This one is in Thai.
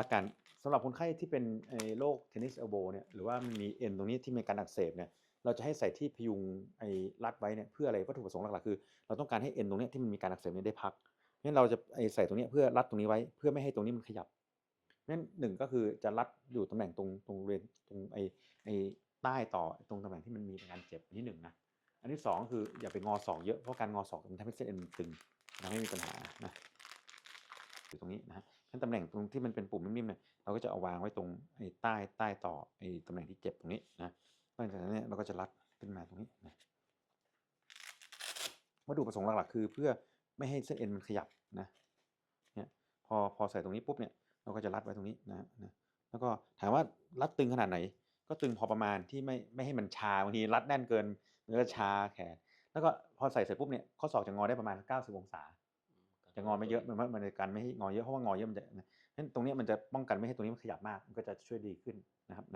อาการสำหรับคนไข้ที่เป็นไอ้โรคเทนนิสเอลโบเนี่ยหรือว่ามันมีเอ็นตรงนี้ที่มีการอักเสบเนี่ยเราจะให้ใส่ที่พยุงไอ้รัดไว้เนี่ยเพื่ออะไรวัตถุประสงค์หลักๆคือ เราต้องการให้เอ็นตรงนี้ที่มันมีการอักเสบเนี่ยได้พักงั้นเราจะไอ้ใส่ตรงนี้เพื่อรัดตรงนี้ไว้ เพื่อไม่ให้ตรงนี้มันขยับงั้นหนึ่งก็คือจะรัดอยู่ตำแหน่งตรงตรงบริเวณตรงไอ้ไอ้ใต้ต่อตรงตำแหน่งที่มันมีการเจ็บอันที่หนึ่งนะอันที่สองคืออย่าไปงอศอกเยอะเพราะการงอศอกมันทำให้เส้นเอ็นตึงทำให้มีปัญหานะ อยู่ตรงนี้นะฮะงั้นตำแหน่งตรงที่มันเป็นปุ่มนิ่มๆเนี่ยเราก็จะเอาวางไว้ตรงไอ้ใต้ใต้ต่อไอ้ตำแหน่งที่เจ็บตรงนี้นะหลังจากนั้นเนี่ยเราก็จะรัดขึ้นมาตรงนี้นะวัตถุประสงค์หลักๆคือเพื่อไม่ให้เส้นเอ็นมันขยับนะเนี่ยพอพอใส่ตรงนี้ปุ๊บเนี่ยเราก็จะรัดไว้ตรงนี้นะนะแล้วก็ถามว่ารัดตึงขนาดไหน ก็ตึงพอประมาณที่ไม่ไม่ให้มันชาบางทีรัดแน่นเกินมันก็ชาแขนแล้วก็พอใส่เสร็จปุ๊บเนี่ยข้อศอกจะงอได้ประมาณ 90 องศาะงอไม่เยอะมันมันในการไม่ให้งอเยอะเพราะว่างอเยอะมันจะนะนั้นตรงนี้มันจะป้องกันไม่ให้ตรงนี้มันขยับมากมันก็จะช่วยดีขึ้นนะครับ